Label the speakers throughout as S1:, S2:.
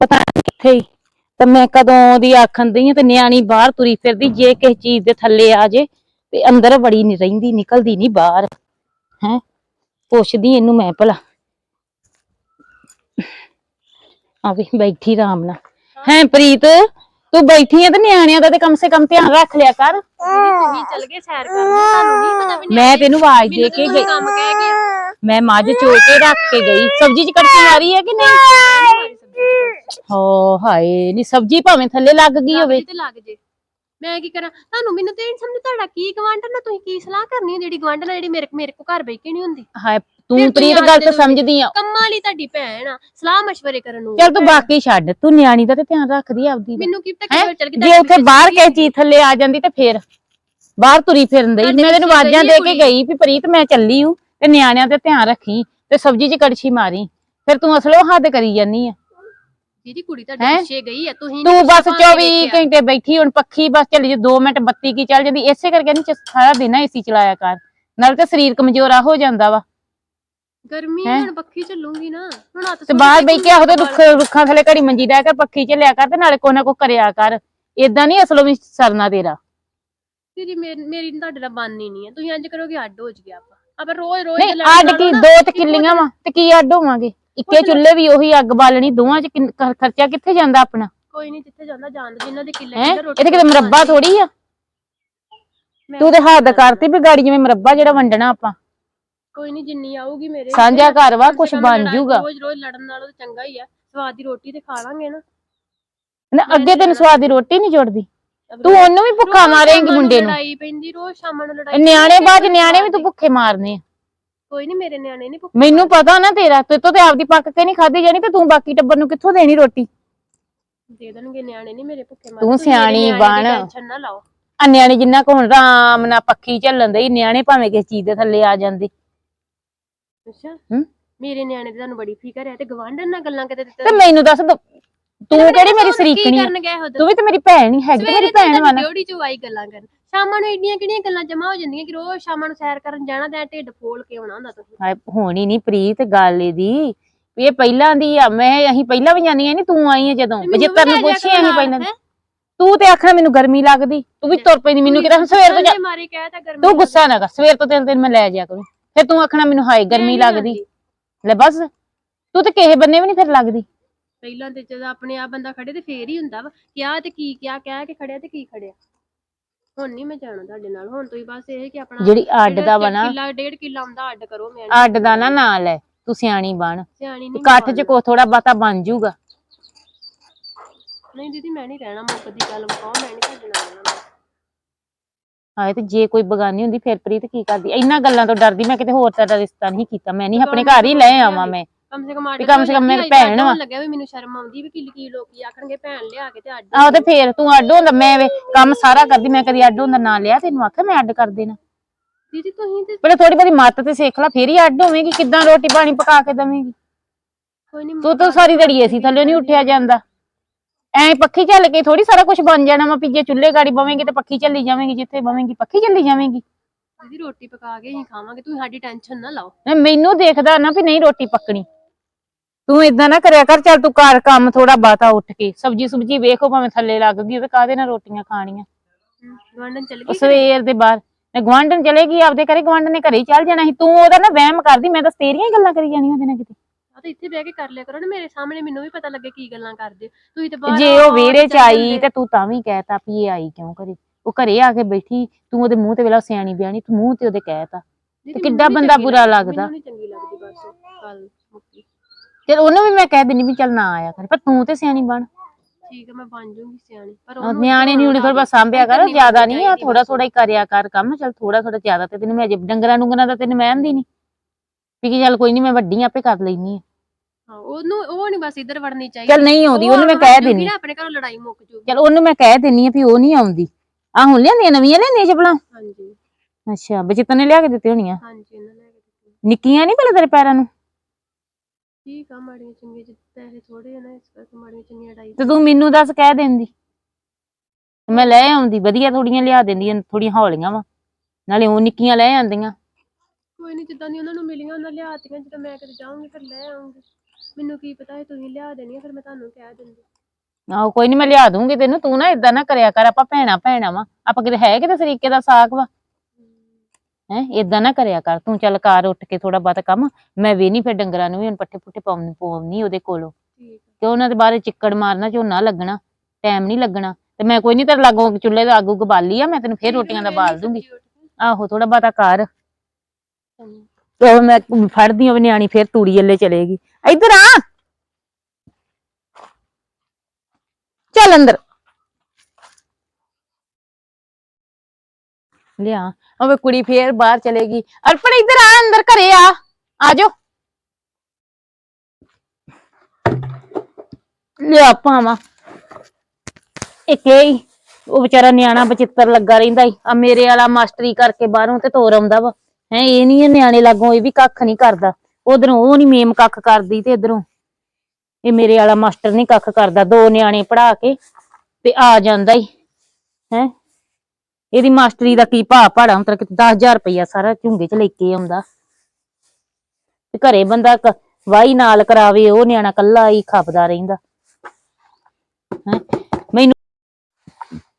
S1: ਪਤਾ ਨੀ ਕਿੱਥੇ ਈ। ਤੇ ਮੈਂ ਕਦੋਂ ਦੀ ਆਖਣ ਦਈ ਆ ਤੇ ਨਿਆਣੀ ਬਾਹਰ ਤੁਰੀ ਫਿਰਦੀ ਜੇ ਕਿਸੇ ਚੀਜ਼ ਦੇ ਥੱਲੇ ਆ ਜੇ ਤੇ ਅੰਦਰ ਵੜੀ ਨਹੀਂ ਰਹਿੰਦੀ ਨਿਕਲਦੀ ਨਹੀਂ ਬਾਹਰ। ਹੈ? ਪੁੱਛਦੀ ਇਹਨੂੰ ਮੈਂ ਭਲਾ। ਆਵੇ ਬੈਠੀ ਆਰਾਮ ਨਾਲ। ਹੈ ਪ੍ਰੀਤ ਤੂੰ ਬੈਠੀ ਆ ਤੇ ਨਿਆਣਿਆਂ ਦਾ ਤੇ ਕਮ ਸੇ ਕਮ ਧਿਆਨ ਰੱਖ ਲਿਆ ਕਰ।
S2: ਤੁਸੀਂ ਚੱਲ ਗਏ ਸੈਰ ਕਰਨ। ਤੁਹਾਨੂੰ ਨਹੀਂ ਪਤਾ ਵੀ
S1: ਮੈਂ ਤੈਨੂੰ ਆਵਾਜ਼ ਦੇ ਕੇ ਗਈ
S2: ਕੰਮ ਕਹਿ ਗਿਆ
S1: ਮੈਂ ਮੱਝ ਚੋ ਕੇ ਰੱਖ ਕੇ ਗਈ। ਸਬਜ਼ੀ ਚ ਕੜਛੀ ਮਾਰੀ ਹੈ ਕਿ ਨਹੀਂ? ਹੋ ਹਾਏ ਨਹੀਂ ਸਬਜ਼ੀ ਭਾਵੇਂ ਥੱਲੇ ਲੱਗ ਗਈ ਹੋਵੇ।
S2: ਤੇ ਲੱਗ ਜੇ। ਮੈਂ ਕੀ ਕਰਾਂ? ਤੁਹਾਨੂੰ ਮੈਨੂੰ ਤੇ ਨਹੀਂ ਸਮਝ ਤੁਹਾਡਾ ਕੀ ਗਵਾਂਢਣ ਨਾਲ ਤੁਸੀਂ ਕੀ ਸਲਾਹ ਕਰਨੀ ਹੈ ਜਿਹੜੀ ਗਵਾਂਢਣ ਨਾਲ ਜਿਹੜੀ ਮੇਰੇ ਮੇਰੇ ਕੋ ਘਰ ਬੈ ਕੇ ਨਹੀਂ ਹੁੰਦੀ।
S1: ਹਾਏ ਤੂੰ
S2: ਫਿਰ
S1: ਪ੍ਰੀਤ
S2: ਤੁਸੀਂ
S1: ਗੱਲ ਤਾਂ
S2: ਆਖਦੇ
S1: ਸਮਝਦੀ ਆ।
S2: ਕੰਮਾਂ ਵਾਲੀ ਤੁਹਾਡੀ ਭੈਣ ਆ। ਸਲਾਹ ਮਸ਼ਵਰੇ ਕਰਨ ਨੂੰ
S1: ਚੱਲ ਤੂੰ ਬਾਕੀ ਛੱਡ। ਤੂੰ ਨਿਆਣੀ ਦਾ ਤੇ ਧਿਆਨ ਰੱਖਦੀ ਆਪਦੀ।
S2: ਮੈਨੂੰ ਕੀ ਪਤਾ
S1: ਹੈਂ?
S2: ਕਿਵੇਂ ਚੱਲ ਗਈ
S1: ਜੇ ਉੱਥੇ ਬਾਹਰ ਕਿਸੇ ਚੀਜ਼ ਥੱਲੇ ਆ ਜਾਂਦੀ ਤੇ ਫੇਰ ਬਾਹਰ ਤੁਰੀ ਫਿਰਨ ਮੈਂ ਤੈਨੂੰ ਆਵਾਜ਼ਾਂ ਦੇ ਕੇ। ਗਈ ਵੀ ਪ੍ਰੀਤ ਮੈਂ ਚੱਲੀ ਹੂੰ ਤੇ ਨਿਆਣਿਆਂ ਤੇ ਧਿਆਨ ਰੱਖੀ ਤੇ ਸਬਜ਼ੀ 'ਚ ਕੜਛੀ ਮਾਰੀ। ਫਿਰ ਤੂੰ ਅਸਲੋਂ ਹੱਦ ਕਰੀ ਜਾਨੀ ਆ।
S2: ਕੁੜੀ ਤੁਹਾਡੇ
S1: ਹੈਂ?
S2: ਪਿੱਛੇ ਗਈ ਆ ਤੁਸੀਂ ਨੀ
S1: ਤੂੰ ਬਸ
S2: ਭਾਲ ਕੇ
S1: 24
S2: ਵੇਖਿਆ।
S1: ਘੰਟੇ ਬੈਠੀ ਹੁਣ ਪੱਖੀ ਬਸ ਚੱਲੀ ਜੇ 2 ਮਿੰਟ ਬੱਤੀ ਕੀ ਚੱਲ ਜਾਂਦੀ ਇਸੇ ਕਰਕੇ ਨਹੀਂ ਸਾਰਾ ਦਿਨ ਏਸੀ ਚਲਾਇਆ ਕਰ। ਨਾਲ ਤੇ ਸਰੀਰ ਕਮਜ਼ੋਰਾ ਹੋ ਜਾਂਦਾ ਵਾ।
S2: ਗਰਮੀ
S1: ਹੈਂ?
S2: ਹੁਣ ਪੱਖੀ ਚੱਲੂਗੀ ਨਾ ਹੁਣ ਹੱਥ
S1: ਤੇ ਬਾਹਰ ਬੈ ਕੇ ਆਹੋ ਤੇ ਦੁੱਖ ਰੁੱਖਾਂ ਥੱਲੇ ਘੜੀ ਮੰਜੀ ਡਿਆ ਕਰ ਪੱਖੀ ਚ ਲਿਆ ਕਰ ਤੇ ਨਾਲੇ ਕੋ ਨਾ ਕੋ ਕਰਿਆ ਕਰ। ਏਦਾਂ ਨਹੀਂ ਅਸਲੋਂ ਵੀ ਸਰਨਾ ਤੇਰਾ।
S2: ਤੇਰੀ ਮੇਰੀ ਮੇਰੀ ਨੀ ਤੁਹਾਡੇ ਨਾਲ ਬਣਨੀ ਨਹੀਂ ਹੈ ਤੁਸੀਂ ਇੰਜ ਕਰੋਗੇ ਅੱਡ ਹੋ ਆਪਾਂ। ਆਪਾਂ ਰੋਜ਼ ਰੋਜ਼
S1: ਨਹੀਂ
S2: ਲੜਨ
S1: ਅੱਡ ਕੀ ਦੋ ਤੇ ਕਿੱਲੀਆਂ ਵਾ ਤੇ ਕੀ ਅੱਡ ਹੋਵਾਂਗੇ? ਇੱਕੇ ਚੁੱਲ੍ਹੇ ਵੀ ਉਹੀ ਅੱਗ ਬਾਲਣੀ ਦੋਵਾਂ ਚ ਕਿੰਨ- ਖਰ- ਖਰਚਾ ਕਿੱਥੇ ਜਾਂਦਾ ਆਪਣਾ?
S2: ਕੋਈ ਨਹੀਂ ਜਿੱਥੇ ਜਾਂਦਾ ਜਾਂਦਾ ਜਿਨ੍ਹਾਂ ਦੇ ਕਿੱਲੇ
S1: ਹੈ?
S2: ਕਿੱਲੇ ਰੋਟੀ
S1: ਇਹਦੇ ਕਿਤੇ ਮੁਰੱਬਾ ਥੋੜੀ ਆ।
S2: ਮੈਂ
S1: ਤੂੰ ਤੇ ਹੱਦ ਕਰਤੀ ਵੀ ਗਾੜੀ ਜਿਵੇਂ ਮੁਰੱਬਾ ਜਿਹੜਾ ਵੰਡਣਾ ਆਪਾਂ।
S2: ਕੋਈ ਨਹੀਂ ਜਿੰਨੀ ਆਊਗੀ ਮੇਰੇ
S1: ਸਾਂਝਾ ਘਰ ਵਾ
S2: ਕਮ
S1: ਬਣ ਜੂਗਾ।
S2: ਰੋਜ਼ ਰੋਜ਼ ਲੜਨ ਨਾਲੋਂ ਤਾਂ ਚੰਗਾ ਹੀ ਆ। ਸਵਾਦ ਦੀ ਰੋਟੀ ਤੇ ਖਾ ਲਾਂਗੇ ਨਾ।
S1: ਨਾ ਅੱਗੇ ਤੈਨੂੰ ਸਵਾਦ ਦੀ ਰੋਟੀ ਨਹੀਂ ਜੁੜਦੀ।
S2: ਰੋਜ਼
S1: ਤੂੰ ਉਹਨੂੰ ਵੀ ਭੁੱਖਾ
S2: ਸ਼ਾਮਾਂ
S1: ਮਾਰੇਂਗੀ ਮੁੰਡੇ ਨੂੰ।
S2: ਲੜਾਈ ਪੈਂਦੀ ਰੋਜ਼ ਸ਼ਾਮਾਂ ਨੂੰ ਲੜਾਈ
S1: ਨਿਆਣੇ ਬਾਅਦ ਚ ਨਿਆਣੇ ਵੀ ਤੂੰ ਭੁੱਖੇ ਮਾਰਨੇ ਆ।
S2: ਕੋਈ ਨਹੀਂ ਮੇਰੇ ਨਿਆਣੇ ਨਹੀਂ ਭੁੱਖੇ
S1: ਮੈਨੂੰ ਪਤਾ ਨਾ ਤੇਰਾ ਤੇ ਤੂੰ ਤੇ ਆਪਦੀ ਪੱਕ ਕੇ ਨਹੀਂ ਖਾਦੀ ਜਾਣੀ ਤੇ ਤੂੰ ਬਾਕੀ ਟੱਬਰ ਨੂੰ ਕਿੱਥੋਂ ਦੇਣੀ ਰੋਟੀ?
S2: ਦੇ ਦੇਣਗੇ ਨਿਆਣੇ ਨਹੀਂ ਮੇਰੇ ਭੁੱਖੇ ਮਾਰ
S1: ਤੂੰ ਸਿਆਣੀ ਬਣ।
S2: ਟੈਨਸ਼ਨ ਨਾ ਲਾਓ।
S1: ਆ ਨਿਆਣੇ ਜਿੰਨਾ ਕੋ ਹੁਣ ਆਰਾਮ ਨਾਲ ਪੱਖੀ ਝੱਲਣ ਦੇ ਨਿਆਣੇ ਭਾਵੇਂ ਕਿਸੇ ਚੀਜ਼ ਦੇ ਥੱਲੇ ਆ ਜਾਂਦੇ।
S2: ਅੱਛਾ? ਮੇਰੇ ਨਿਆਣੇ ਦੀ ਤੁਹਾਨੂੰ ਬੜੀ ਫਿਕਰ ਹੈ ਤੇ ਗਵਾਂਢਣ ਨਾਲ ਗੱਲਾਂ ਕਿਤੇ
S1: ਤੇ ਮੈਨੂੰ ਦੱਸ ਤੂੰ ਕਿਹੜੀ ਮੇਰੀ ਸਰੀਕਣੀ ਤੂੰ ਵੀ ਤੇ ਮੇਰੀ ਭੈਣ ਹੀ ਹੈਗੀ ਮੇਰੀ ਭੈਣ ਵਾ ਨਾ।
S2: ਡਿਊਟੀ ਚ ਆਈ ਗੱਲਾਂ ਕਰਨ। ਸ਼ਾਮਾਂ ਨੂੰ ਇੰਨੀਆਂ ਕਿਹੜੀਆਂ ਗੱਲਾਂ ਜਮਾ ਹੋ ਜਾਂਦੀਆਂ ਕਿ ਰੋਜ਼ ਸ਼ਾਮਾਂ ਨੂੰ ਸੈਰ ਕਰਨ ਜਾਣਾ ਤੇ ਐਂ ਢਿੱਡ ਫੋਲ ਕੇ ਆਉਣਾ ਹੁੰਦਾ ਤੁਸੀਂ
S1: ਹਾਏ, ਹੋਣੀ ਨਹੀਂ ਪ੍ਰੀਤ ਗੱਲ ਇਹਦੀ। ਵੀ ਇਹ ਪਹਿਲਾਂ ਦੀ ਆ ਮੈਂ ਅਸੀਂ ਪਹਿਲਾਂ ਵੀ ਜਾਨੀਆਂ ਨਹੀਂ ਤੂੰ ਆਈ ਆ ਜਦੋਂ।
S2: ਤੇ ਮੈਨੂੰ ਲੈ
S1: ਪੁੱਛੀ
S2: ਜਾਇਆ
S1: ਅਸੀਂ
S2: ਕਰੋ
S1: ਪਹਿਲਾਂ
S2: ਹੈਂ?
S1: ਤੂੰ ਤੇ ਆਖਣਾ ਮੈਨੂੰ ਗਰਮੀ ਲੱਗਦੀ। ਤੂੰ ਵੀ ਤੁਰ ਪੈਂਦੀ ਮੈਨੂੰ ਕਿਹੜਾ ਸਵੇਰ ਤੋਂ ਜਾ-
S2: ਠੰਡੇ ਮਾਰੇ ਕਹਿ ਤਾਂ ਗਰਮੀ
S1: ਤੂੰ ਗੁੱਸਾ ਨਾ ਕਰ ਸਵੇਰ ਤੋਂ ਤਿੰਨ ਦਿਨ ਮੈਂ ਲੈ ਜਾ ਕਰੂੰ। ਫਿਰ ਤੂੰ ਆਖਣਾ ਮੈਨੂੰ ਹਾਏ ਗਰਮੀ ਲੱਗਦੀ। ਲੈ ਬਸ ਤੂੰ ਤੇ ਕਿਸੇ ਬੰਨੇ ਵੀ ਨਹੀਂ ਫਿਰ ਲੱਗਦੀ।
S2: ਪਹਿਲਾਂ ਤੇ ਜਦੋਂ ਆਪਣੇ ਆਪ ਬੰਦਾ ਖੜੇ ਤੇ ਫੇਰ ਹੀ ਹੁੰਦਾ ਵਾ ਕਿਆ ਤੇ ਕੀ ਕਿਆ ਕਹਿ ਕੇ ਖੜਿਆ ਤੇ ਕੀ ਖੜਿਆ। ਹੁਣ ਨਹੀਂ ਮੈਂ ਜਾਣਾ ਤੁਹਾਡੇ ਨਾਲ ਹੁਣ ਤੁਸੀਂ ਬਸ ਇਹ ਕਿ ਆਪਣਾ
S1: ਜਿਹੜੀ ਅੱਡ ਦਾ ਵਾ ਨਾ
S2: ਕਿੱਲਾ ਡੇਢ ਕਿੱਲਾ ਆਉਂਦਾ ਅੱਡ ਕਰੋ ਮੈਂ
S1: ਅੱਡ ਦਾ ਨਾ ਨਾਂ ਲੈ ਤੂੰ ਸਿਆਣੀ ਬਣ।
S2: ਸਿਆਣੀ ਨਹੀਂ
S1: ਇਕੱਠ ਚ ਕੋ ਥੋੜਾ ਬਾਤਾ ਬਣ ਜਾਊਗਾ।
S2: ਨਹੀਂ ਦੀਦੀ ਮੈਂ ਨਹੀਂ ਰਹਿਣਾ ਮੁੱਕਦੀ ਗੱਲ ਮੁਕਾਓ ਮੈਂ ਨਹੀਂ ਤੁਹਾਡੇ ਨਾਲ ਰਹਿਣਾ।
S1: ਤੇ ਜੇ ਕੋਈ ਬਗਾਨੀ ਹੁੰਦੀ ਫਿਰ ਪ੍ਰੀਤ ਕੀ ਕਰਦੀ? ਇੰਨਾ ਗੱਲਾਂ ਤੋਂ ਡਰਦੀ ਮੈਂ ਕਿਤੇ ਹੋਰ ਤਰ੍ਹਾਂ ਦਾ ਰਿਸ਼ਤਾ ਨਹੀਂ ਕੀਤਾ। ਮੈਂ ਨਹੀਂ ਆਪਣੇ ਘਰ ਹੀ ਲੈ ਆਵਾਂ ਮੈਂ।
S2: ਕਮ ਸੇ ਕਮ
S1: ਵੀ ਕਮ ਸੇ ਕਮ ਮੇਰੀ ਭੈਣ ਵਾ।
S2: ਲੱਗਿਆ ਵੀ ਮੈਨੂੰ ਸ਼ਰਮ ਆਉਂਦੀ ਵੀ ਕੀ ਕੀ ਲੋਕੀ ਆਖਣਗੇ ਭੈਣ ਲਿਆ ਕੇ ਤੇ ਅੱਡ
S1: ਆਹੋ ਤੇ ਫੇਰ ਤੂੰ ਅੱਡ ਹੁੰਦਾ ਮੈਂ ਵੇ ਕੰਮ ਸਾਰਾ ਕਰਦੀ ਮੈਂ ਕਦੀ ਅੱਡ ਹੁੰਦਾ ਨਾ ਲਿਆ ਤੈਨੂੰ ਆਖਿਆ ਮੈਂ ਅੱਡ ਕਰ ਦੇਣਾ।
S2: ਦੀਦੀ ਤੁਸੀਂ ਤੇ
S1: ਪਹਿਲੇ ਥੋੜੀ ਬਹੁਤੀ ਮੱਤ ਤੇ ਸਿੱਖ ਲੈ ਫੇਰ ਹੀ ਅੱਡ ਹੋਵੇਂਗੀ ਕਿੱਦਾਂ ਰੋਟੀ ਪਾਣੀ ਪਕਾ ਕੇ ਦੇਵੇਂਗੀ।
S2: ਕੋਈ ਨਹੀਂ
S1: ਤੂੰ ਤਾਂ ਸਾਰੀ ਦਿਹਾੜੀ ਏਸੀ ਥੱਲੇ ਨਹੀਂ ਉੱਠਿਆ ਜਾਂਦਾ। ਐ ਪੱਖੀ ਚੱਲ ਕੇ ਥੋੜੀ ਸਾਰਾ ਕੁਝ ਬਣ ਜਾਣਾ ਵਾ ਪਿੱਜੇ ਚੁੱਲ੍ਹੇ ਗਾੜੀ ਬਵੇਂਗੀ ਤੇ ਪੱਖੀ ਚੱਲੀ ਜਾਵੇਂਗੀ ਜਿੱਥੇ ਬਵੇਂਗੀ ਪੱਖੀ ਚੱਲੀ ਜਾਵੇਂਗੀ।
S2: ਦੀਦੀ ਰੋਟੀ ਪਕਾ ਕੇ ਹੀ ਖਾਵਾਂਗੇ ਤੁਸੀਂ ਸਾਡੀ ਟੈਨਸ਼ਨ ਨਾ ਲਾਓ।
S1: ਨਹੀਂ, ਮੈਨੂੰ ਦੇਖਦਾ ਨਾ ਵੀ ਨਹੀਂ ਰੋਟੀ ਪੱਕਣੀ। ਤੂੰ ਇਦਾਂ ਨਾ ਕਰਿਆ ਕਰ ਚੱਲ ਤੂੰ ਘਰ ਕੰਮ ਥੋੜਾ ਬਾਤਾ ਉੱਠ ਕੇ ਸਬਜੀ ਸੁਬਜੀ ਵੇਖੋ ਭਾਵੇਂ ਥੱਲੇ ਲੱਗ ਗਈ ਤੇ ਕਾਹਦੇ ਨਾਲ ਰੋਟੀਆਂ ਖਾਣੀਆਂ
S2: ਗਵਾਂਢਣ ਚੱਲ ਗਈ
S1: ਸਵੇਰ ਦੇ ਬਾਅਦ ਮੈਂ ਗਵਾਂਢਣ ਚਲੇਗੀ ਆਪਦੇ ਘਰੇ ਗਵਾਂਢਣ ਨੇ ਘਰੇ ਹੀ ਚੱਲ ਜਾਣਾ ਸੀ ਤੂੰ ਉਹਦਾ ਨਾ ਵਹਿਮ ਕਰਦੀ ਮੈਂ ਤਾਂ ਤੇਰੀਆਂ ਹੀ ਗੱਲਾਂ ਕਰੀ ਜਾਣੀਆਂ ਉਹਦੇ ਨਾਲ ਕਿਤੇ
S2: ਆ ਤੇ ਇੱਥੇ ਬਹਿ ਕੇ ਕਰ ਲਿਆ ਕਰੋ ਨਾ ਮੇਰੇ ਸਾਹਮਣੇ ਮੈਨੂੰ ਵੀ ਪਤਾ ਲੱਗੇ ਕੀ ਗੱਲਾਂ ਕਰਦੇ ਹੋ। ਤੁਸੀਂ ਤੇ ਬਾਹਰ
S1: ਜੇ ਉਹ ਵਿਹੜੇ ਚ ਆਈ। ਤੇ ਤੂੰ ਤਾਂ ਵੀ ਕਹਿਤਾ ਵੀ ਇਹ ਆਈ ਕਿਉਂ ਘਰੇ ਉਹ ਘਰੇ ਆ ਕੇ ਬੈਠੀ ਤੂੰ ਉਹਦੇ ਮੂੰਹ ਤੇ ਵੇਲਾ ਸਿਆਣੀ ਬਿਆਣੀ ਤੂੰ ਮੂੰਹ ਤੇ ਉਹਦੇ ਕਹਿਤਾ
S2: ਦੀਦੀ,
S1: ਕਿੱਡਾ ਬੰਦਾ ਬੁਰਾ
S2: ਲੱਗਦੀ। ਮੈਨੂੰ ਨਹੀਂ ਚੰਗੀ ਲੱਗਦੀ ਬਸ ਮੁੱਕੀ
S1: ਚਲ ਉਹਨੂੰ ਵੀ ਮੈਂ ਕਹਿ ਦਿੰਦੀ ਵੀ ਚੱਲ ਨਾ ਆਇਆ ਕਰ ਪਰ ਤੂੰ ਤੇ ਸਿਆਣੀ ਬਣ।
S2: ਠੀਕ ਹੈ ਮੈਂ ਬਣ ਜਾਊਂਗੀ ਸਿਆਣੀ ਪਰ
S1: ਉਹ
S2: ਉਹਨੂੰ
S1: ਨਿਆਣੇ ਨਹੀਂ ਹੁਣੇ ਥੋੜਾ ਸਾਂਭਿਆ ਕਰ ਜ਼ਿਆਦਾ ਨਹੀਂ ਆ ਥੋੜਾ। ਥੋੜਾ ਹੀ ਕਰਿਆ ਕਰ ਕੰਮ ਚੱਲ ਥੋੜਾ ਥੋੜਾ ਜ਼ਿਆਦਾ ਤੇ ਤੈਨੂੰ ਮੈਂ ਅਜੇ ਡੰਗਰਾਂ ਡੁੰਗਰਾਂ ਦਾ ਤੈਨੂੰ ਮਹਿੰਦੀ ਨਹੀਂ। ਵੀ ਕਿ ਚੱਲ ਕੋਈ ਨਹੀਂ ਮੈਂ ਵੱਡੀ ਆਂ, ਆਪੇ ਕਰ ਲੈਣੀ
S2: ਹਾਂ। ਉਹਨੂੰ ਉਹ ਨਹੀਂ ਬਸ ਇੱਧਰ ਵੜਨੀ ਚਾਹੀਦੀ।
S1: ਚੱਲ ਨਹੀਂ ਆਉਂਦੀ
S2: ਉਹ
S1: ਉਹਨੂੰ ਮੈਂ ਕਹਿ
S2: ਜਾਊਗੀ
S1: ਦਿੰਨੀ
S2: ਨਾ ਆਪਣੇ ਘਰੋਂ ਲੜਾਈ ਮੁੱਕ ਜੂਗੀ।
S1: ਚੱਲ ਉਹਨੂੰ ਮੈਂ ਕਹਿ ਦਿੰਨੀ ਆ ਵੀ ਉਹ ਨਹੀਂ ਆਉਂਦੀ। ਆ ਹੁਣ ਲਿਆਂਦੀਆਂ ਨਵੀਆਂ ਲਿਆਂਦੀਆਂ ਚੱਪਲਾਂ
S2: ਹਾਂਜੀ।
S1: ਅੱਛਾ ਬਚਿੱਤਰ ਨੇ ਲਿਆ ਕੇ ਦਿੱਤੀ ਹੋਣੀਆਂ?
S2: ਹਾਂਜੀ ਇਹਨਾਂ ਦਿੱਤੀ
S1: ਨਿੱਕੀਆਂ ਨਹੀਂ ਭਲੇ ਤੇਰੇ ਪੈਰਾਂ ਨੂੰ?
S2: ਠੀਕ ਆ ਮਾੜੀਆਂ ਚੰਗੀਆਂ ਜਿ ਪੈਸੇ ਥੋੜੇ ਆ ਨਾ ਇਸ ਕਰਕੇ ਮਾੜੀਆਂ ਚੰਗੀਆਂ ਅੜਾਈ
S1: ਤੇ ਤੂੰ ਮੈਨੂੰ ਦੱਸ ਕਹਿ ਦਿੰਦੀ। ਮੈਂ ਲੈ ਆਉਂਦੀ ਵਧੀਆ ਥੋੜੀਆਂ ਲਿਆ ਦਿੰਦੀਆਂ ਥੋੜੀਆਂ ਹੌਲੀਆਂ ਵਾ। ਨਾਲੇ ਉਹ ਨਿੱਕੀਆਂ ਲੈ ਆਂਦੀਆਂ
S2: ਕੋਈ ਨਹੀਂ ਜਿੱਦਾਂ ਦੀ ਉਹਨਾਂ ਨੂੰ ਮਿਲੀਆਂ ਉਹਨਾਂ ਲਿਆਤੀਆਂ ਜਦੋਂ ਮੈਂ ਕਿਤੇ ਜਾਊਂਗੀ ਫਿਰ ਲੈ ਆਉਂਗੀ। ਮੈਨੂੰ ਕੀ ਪਤਾ ਸੀ ਤੁਸੀਂ ਲਿਆ ਦੇਣੀ ਫਿਰ ਮੈਂ ਤੁਹਾਨੂੰ ਕਹਿ ਦਿੰਦੀ।
S1: ਆਹੋ ਕੋਈ ਨਹੀਂ ਮੈਂ ਲਿਆ ਦੂੰਗੀ ਤੈਨੂੰ ਤੂੰ ਨਾ ਇਦਾਂ ਨਾ ਕਰਿਆ ਕਰ ਆਪਾਂ ਭੈਣਾ ਭੈਣਾ ਵਾ। ਆਪਾਂ ਕਿਤੇ ਹੈ ਕਿਤੇ ਸਰੀਕੇ ਦਾ ਸਾਕ ਵਾ। ਹੈ ਇਦਾਂ ਨਾ ਕਰਿਆ ਕਰ ਤੂੰ ਚੱਲ ਕਾਰ ਉੱਠ ਕੇ ਥੋੜਾ ਬਹੁਤਾ ਕੰਮ ਮੈਂ ਵੀ ਨਹੀਂ ਫਿਰ ਡੰਗਰਾਂ ਨੂੰ ਵੀ ਹੁਣ ਪੱਠੇ ਪੁੱਠੇ ਪਾਉਣ ਪਾਉਣੀ ਉਹਦੇ ਕੋਲੋਂ। ਤੇ ਉਹਨਾਂ ਦੇ ਬਾਰੇ ਚਿੱਕੜ ਮਾਰਨਾ ਝੋਨਾ ਲੱਗਣਾ ਟਾਈਮ ਨਹੀਂ ਲੱਗਣਾ। ਤੇ ਮੈਂ ਕੋਈ ਨਹੀਂ ਤੇਰੇ ਲਾਗੋਂ ਚੁੱਲ੍ਹੇ ਦਾ ਅੱਗ ਉੱਗ ਬਾਲੀ ਆ ਮੈਂ ਤੈਨੂੰ ਫੇਰ ਰੋਟੀਆਂ ਦਾ ਬਾਲ ਦੂੰਗੀ। ਆਹੋ ਥੋੜਾ ਬਹੁਤਾ ਕਰ। ਤੇ ਉਹ ਮੈਂ ਫੜਦੀ ਆ ਨਿਆਣੀ ਫੇਰ ਤੂੜੀ ਵੱਲੇ ਚਲੇਗੀ। ਇੱਧਰ ਆ। ਚੱਲ ਅੰਦਰ। ਲਿਆ। ਉਹ ਕੁੜੀ ਫੇਰ ਬਾਹਰ ਚਲੇਗੀ। ਅਰਪਣ ਇੱਧਰ ਆ, ਅੰਦਰ ਘਰੇ ਆ। ਆਜੋ ਲਿਆ ਪਾਵਾਂ ਇੱਕ ਇਹ ਉਹ ਵਿਚਾਰਾ ਨਿਆਣਾ ਬਚਿੱਤਰ ਲੱਗਾ ਰਹਿੰਦਾ ਈ। ਆ ਮੇਰੇ ਵਾਲਾ ਮਾਸਟਰੀ ਕਰਕੇ ਬਾਹਰੋਂ ਤੇ ਤੋਰ ਆਉਂਦਾ ਵਾ। ਹੈ, ਇਹ ਨਹੀਂ ਨਿਆਣੇ ਲਾਗੋਂ ਇਹ ਵੀ ਕੱਖ ਨਹੀਂ ਕਰਦਾ। ਉਧਰੋਂ ਉਹ ਨਹੀਂ ਮੇਮ ਕੱਖ ਕਰਦੀ ਤੇ ਇਧਰੋਂ। ਇਹ ਮੇਰੇ ਵਾਲਾ ਮਾਸਟਰ ਨਹੀਂ ਕੱਖ ਕਰਦਾ। ਦੋ ਨਿਆਣੇ ਪੜਾ ਕੇ ਤੇ ਆ ਜਾਂਦਾ ਈ। ਹੈ? ਇਹਦੀ ਮਾਸਟਰੀ ਦਾ ਕੀ ਭਾਅ ਭਾੜਾ ਹੁੰਦਾ ਕਿ 10000 ਰੁਪਇਆ ਸਾਰਾ ਝੁੰਗੇ ਚ ਲੈ ਕੇ ਆਉਂਦਾ। ਤੇ ਘਰੇ ਬੰਦਾ ਕ- ਵਾਹੀ ਨਾਲ ਕਰਾਵੇ, ਉਹ ਨਿਆਣਾ ਕੱਲਾ ਹੀ ਖਪਦਾ ਰਹਿੰਦਾ। ਹੈ? ਮੈਨੂੰ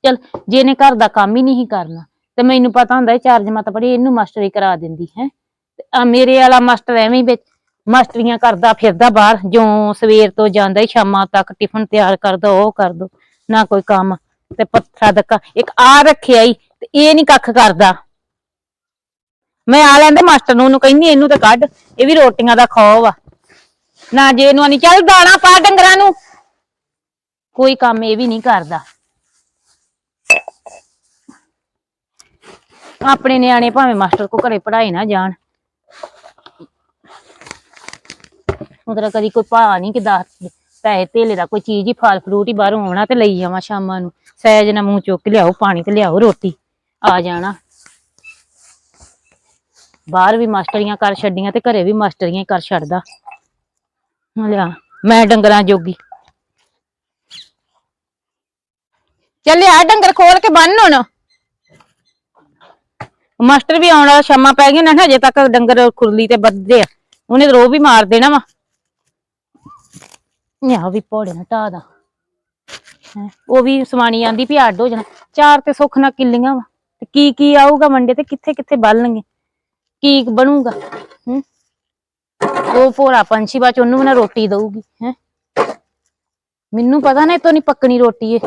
S1: ਚਲ, ਜੇ ਇਹਨੇ ਘਰ ਦਾ ਕੰਮ ਹੀ ਨਹੀਂ ਕਰਨਾ, ਤੇ ਮੈਨੂੰ ਪਤਾ ਹੁੰਦਾ ਇਹ ਚਾਰ ਪੜੀ ਇਹਨੂੰ ਮਾਸਟਰੀ ਕਰਾ ਦਿੰਦੀ, ਹੈ? ਤੇ ਆ ਮੇਰੇ ਵਾਲਾ ਮਾਸਟਰ ਐਵੇਂ ਵਿੱਚ ਮਾਸਟਰੀਆਂ ਕਰਦਾ ਫਿਰਦਾ ਬਾਹਰ ਜੋ ਸਵੇਰ ਤੋਂ ਜਾਂਦਾ ਸ਼ਾਮਾਂ ਤੱਕ ਟਿਫਨ ਤਿਆਰ ਕਰ ਦੋ ਉਹ ਕਰ ਦੋ ਨਾ ਕੋਈ ਕੰਮ। ਤੇ ਪੱਥਰਾ ਦੱਕਾ ਇੱਕ ਆ ਰੱਖਿਆ ਈ, ਤੇ ਇਹ ਨਹੀਂ ਕੱਖ ਕਰਦਾ। ਮੈਂ ਆ ਲੈਂਦੇ, ਮਾਸਟਰ ਨੂੰ, ਉਹਨੂੰ ਕਹਿੰਦੀ, ਇਹਨੂੰ ਤੇ ਕੱਢ, ਇਹ ਵੀ ਰੋਟੀਆਂ ਦਾ ਖੌਫ ਆ। ਨਾ ਜੇ ਇਹਨੂੰ ਨਹੀਂ ਚੱਲ ਦਾਣਾ ਪਾ ਡੰਗਰਾਂ ਨੂੰ। ਕੋਈ ਕੰਮ ਇਹ ਵੀ ਨਹੀਂ ਕਰਦਾ। ਆਪਣੇ ਨਿਆਣੇ ਭਾਵੇਂ ਮਾਸਟਰ ਕੋ ਘਰੇ ਪੜਾਏ ਨਾ ਜਾਣ। ਉਧਰ ਕਦੀ ਕੋਈ ਭਾ ਨਹੀਂ ਕਿ ਦੱਸ ਪੈਸੇ ਧੇਲੇ ਦਾ ਕੋਈ ਚੀਜ਼ ਹੀ ਫਲ ਫਰੂਟ ਹੀ ਬਾਹਰੋਂ ਆਉਣਾ ਤੇ ਲਈ ਜਾਵਾਂ ਸ਼ਾਮਾਂ ਨੂੰ। ਸਹਿਜ ਨਾ ਮੂੰਹ ਚੁੱਕ ਕੇ ਲਿਆਓ, ਪਾਣੀ ਤੇ ਲਿਆਓ, ਰੋਟੀ, ਆ ਜਾਣਾ। ਬਾਹਰ ਵੀ ਮਾਸਟਰੀਆਂ ਕਰ ਛੱਡੀਆਂ ਤੇ ਘਰੇ ਵੀ ਮਾਸਟਰੀਆਂ ਕਰ ਛੱਡਦਾ। ਲਿਆ, ਮੈਂ ਡੰਗਰਾਂ ਜੋਗੀ। ਚੱਲਿਆ ਡੰਗਰ ਖੋਲ ਕੇ ਬੰਨ ਹੁਣ। ਮਾਸਟਰ ਵੀ ਆਉਣ ਵਾਲਾ ਸ਼ਾਮਾਂ ਪੈ ਗਈਆਂ ਨਾ ਹਜੇ ਤੱਕ ਡੰਗਰ ਖੁਰਲੀ ਤੇ ਬੱਧਦੇ ਆ। ਉਹਨੇ ਰੋ ਵੀ ਮਾਰ ਦੇਣਾ ਵਾ। ਨਿਆ ਵੀ ਪੌੜੇ ਨਾ ਢਾਹ ਦਾ। ਹੈਂ, ਉਹ ਵੀ ਸਵਾਣੀ ਆਂਦੀ ਵੀ ਅੱਡ ਹੋ ਜਾਣਾ। ਚਾਰ ਤੇ ਸੁੱਖ ਨਾਲ ਕਿੱਲੀਆਂ ਵਾ। ਤੇ ਕੀ ਕੀ ਆਊਗਾ ਮੰਡੇ ਤੇ? ਕਿੱਥੇ ਕਿੱਥੇ ਬਲਣਗੇ? ਕੀ ਬਣੂਗਾ? ਹੂੰ। ਉਹ ਭੋਰਾ ਪੰਛੀ ਬਾਚ ਉਹਨੂੰ ਵੀ ਨਾ ਰੋਟੀ ਦਊਗੀ ਹੈ। ਮੈਨੂੰ ਪਤਾ ਨਾ ਇਤੋਂ ਨਹੀਂ ਪੱਕਣੀ ਰੋਟੀ ਏ।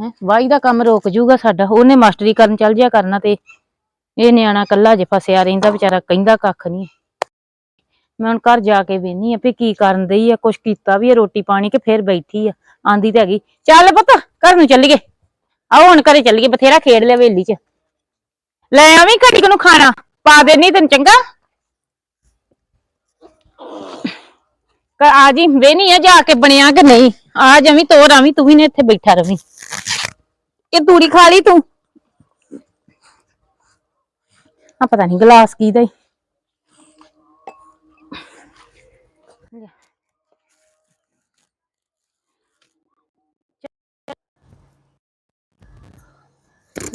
S1: ਹੈਂ ਵਾਈ ਦਾ ਕੰਮ ਰੁਕ ਜੂਗਾ ਸਾਡਾ। ਉਹਨੇ ਮਾਸਟਰੀ ਕਰਨ ਚੱਲ ਜਿਆ ਕਰਨਾ ਤੇ ਇਹ ਨਿਆਣਾ ਕੱਲਾ ਜੇ ਫਸਿਆ ਰਹਿੰਦਾ ਵਿਚਾਰਾ ਕਹਿੰਦਾ ਕੱਖ ਨਹੀਂ ਮੈਂ ਹੁਣ ਘਰ ਜਾ ਕੇ ਵੇਨੀ ਆ ਵੀ ਕੀ ਕਰਨ ਦਈ ਆ? ਕੁਛ ਕੀਤਾ ਵੀ ਆ ਰੋਟੀ ਪਾਣੀ ਕਿ ਫੇਰ ਬੈਠੀ ਆ? ਆਂਦੀ ਤੇ ਹੈਗੀ, ਚੱਲ ਪੁੱਤ, ਘਰ ਨੂੰ ਚੱਲੀਏ। ਆਓ ਹੁਣ ਘਰੇ ਚੱਲੀਏ, ਬਥੇਰਾ ਖੇਡ ਲਿਆ ਵੇਲੀ ਚ। ਲੈ ਆਵੀਂ ਘੜੀ ਨੂੰ ਖਾਣਾ, ਪਾ ਦੇਣੀ ਤੈਨੂੰ ਚੰਗਾ? ਕ- ਆ ਜੀ, ਵੇਨੀ ਆ ਜਾ ਕੇ ਬਣਿਆ ਕਿ ਨਹੀਂ? ਆ ਜਾਵੀਂ, ਤੋਰ ਆਵੀਂ, ਤੂੰ ਵੀ ਨੇ ਇੱਥੇ ਬੈਠਾ ਰਵੀਂ। ਇਹ ਤੂੜੀ ਖਾ ਲਈ ਤੂੰ? ਆ ਪਤਾ ਨਹੀਂ ਗਲਾਸ ਕੀ ਦਾ ਈ।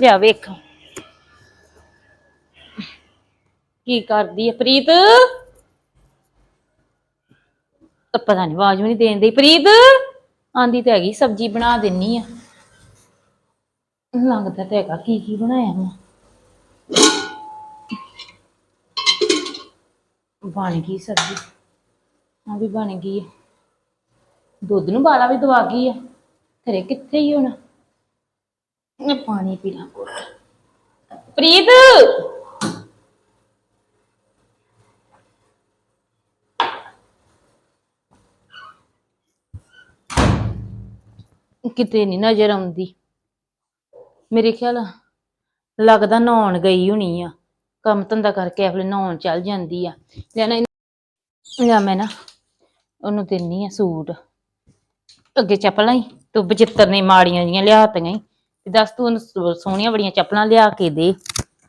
S1: ਲਿਆ ਵੇਖ। ਕੀ ਕਰਦੀ ਹੈ ਪ੍ਰੀਤ? ਤਾਂ ਪਤਾ ਨਹੀਂ ਆਵਾਜ਼ ਵੀ ਨਹੀਂ ਦੇਣ ਦੀ ਪ੍ਰੀਤ, ਆਂਦੀ ਤੇ ਹੈਗੀ ਸਬਜ਼ੀ ਬਣਾ ਦਿੰਨੀ ਆ। ਲੱਗਦਾ ਤੇ ਹੈਗਾ ਕੀ ਕੀ ਬਣਾਇਆ ਮੈਂ ਬਣ ਗਈ ਸਬਜ਼ੀ। ਆ ਵੀ ਬਣ ਗਈ ਹੈ ਦੁੱਧ ਨੂੰ ਬਾਲਾ ਵੀ ਦਵਾ ਗਈ ਆ। ਘਰੇ ਕਿੱਥੇ ਹੀ ਹੁਣ? ਮੈਂ ਪਾਣੀ ਪੀਣਾ ਕੋਲ ਪ੍ਰੀਤ! ਕਿਤੇ ਨਹੀਂ ਨਜ਼ਰ ਆਉਂਦੀ। ਮੇਰੇ ਖਿਆਲ ਲੱਗਦਾ ਨਹਾਉਣ ਗਈ ਹੋਣੀ ਆ। ਕੰਮ ਧੰਦਾ ਕਰਕੇ ਆਪਣੇ ਨਹਾਉਣ ਚੱਲ ਜਾਂਦੀ ਆ। ਲੈ ਨਾ ਇਹਨੂੰ- ਲੈ ਮੈਂ ਨਾ ਉਹਨੂੰ ਦਿੰਨੀ ਆ ਸੂਟ। ਅੱਗੇ ਚੱਪਲਾਂ ਹੀ, ਤੂੰ ਬਚਿੱਤਰ ਨੇ ਮਾੜੀਆਂ ਜੀਆਂ ਲਿਆਤੀਆਂ ਈ ਦੱਸ ਤੂੰ ਉਹਨੂੰ ਸੋ- ਸੋਹਣੀਆਂ ਬੜੀਆਂ ਚੱਪਲਾਂ ਲਿਆ ਕੇ ਦੇ।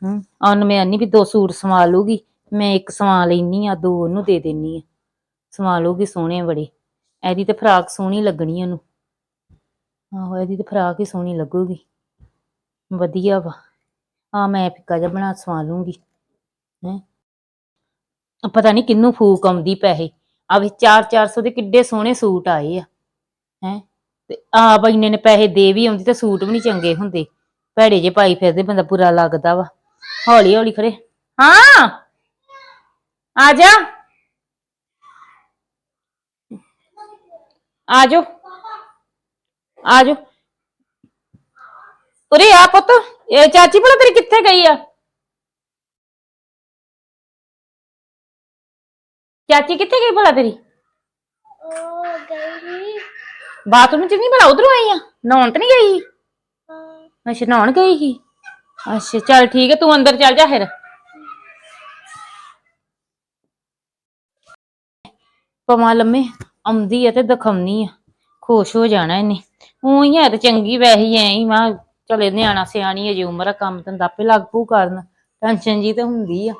S1: ਹੂੰ। ਉਹਨੂੰ ਮੈਂ ਆਨੀ ਵੀ ਦੋ ਸੂਟ ਸਵਾ ਲੂਗੀ। ਮੈਂ ਇੱਕ ਸਵਾ ਲੈਨੀ ਆ ਦੋ ਉਹਨੂੰ ਦੇ ਦੇਣੀ ਆ। ਸਵਾ ਲੂਗੀ ਸੋਹਣੇ ਬੜੇ। ਇਹਦੀ ਤੇ ਫਰਾਕ ਸੋਹਣੀ ਲੱਗਣੀ ਉਹਨੂੰ। ਆਹੋ ਇਹਦੀ ਤੇ ਫਰਾਕ ਹੀ ਸੋਹਣੀ ਲੱਗੂਗੀ। ਵਧੀਆ ਵਾ। ਆ ਮੈਂ ਫਿੱਕਾ ਜਿਹਾ ਬਣਾ ਸਵਾ ਲੂੰਗੀ। ਹੈ। ਪਤਾ ਨਹੀਂ ਕਿੰਨੂੰ ਫੂਕ ਆਉਂਦੀ ਪੈਸੇ। ਆ ਵੇ 4-400 ਦੇ ਕਿੱਡੇ ਸੋਹਣੇ ਸੂਟ ਆਏ ਆ। ਹੈ। ਤੇ ਆਪ ਇੰਨੇ ਨੇ ਪੈਸੇ ਦੇ ਵੀ ਆਉਂਦੀ ਤੇ ਸੂਟ ਵੀ ਨਹੀਂ ਚੰਗੇ ਹੁੰਦੇ। ਭੈੜੇ ਜੇ ਪਾਈ ਫਿਰਦੇ, ਬੰਦਾ ਬੁਰਾ ਲੱਗਦਾ ਵਾ। ਹੌਲੀ ਹੌਲੀ ਖੜੇ ਹਾਂ! ਆ ਜਾ। ਆ ਜਾ ਆ ਜਾ ਉਰੇ ਆ ਪੁੱਤ। ਇਹ ਚਾਚੀ ਭਲਾ ਤੇਰੀ ਕਿੱਥੇ ਗਈ ਆ? ਚਾਚੀ ਕਿੱਥੇ ਗਈ ਭਲਾ ਤੇਰੀ?
S3: ਉਹ ਗਈ
S1: ਬਾਥਰੂਮ ਚ ਨਹੀਂ ਭਲਾ ਉਧਰੋਂ ਆਈ ਆ ਨਹਾਉਣ ਤੇ ਨਹੀਂ ਗਈ ਅੱਛਾ ਨਹਾਉਣ ਗਈ ਸੀ? ਅੱਛਾ ਚੱਲ ਠੀਕ ਹੈ ਤੂੰ ਅੰਦਰ ਚੱਲ ਜਾ ਫਿਰ। ਪਮਾ ਲੰਮੇ ਆਉਂਦੀ ਆ ਤੇ ਦਿਖਾਉਣੀ ਆ। ਖੁਸ਼ ਹੋ ਜਾਣਾ ਇਹਨੇ। ਉਹੀ ਹੈ ਤੇ ਚੰਗੀ ਵੈਸੇ ਹੀ ਐ ਹੀ ਮਾਂ ਚਲੇ ਨਿਆਣਾ ਸਿਆਣੀ ਅਜੇ ਉਮਰ ਆ ਕੰਮ ਧੰਦਾ ਆਪੇ ਲੱਗ ਪੂ ਕਰਨ। ਟੈਨਸ਼ਨ ਜੀ ਤੇ ਹੁੰਦੀ ਆ।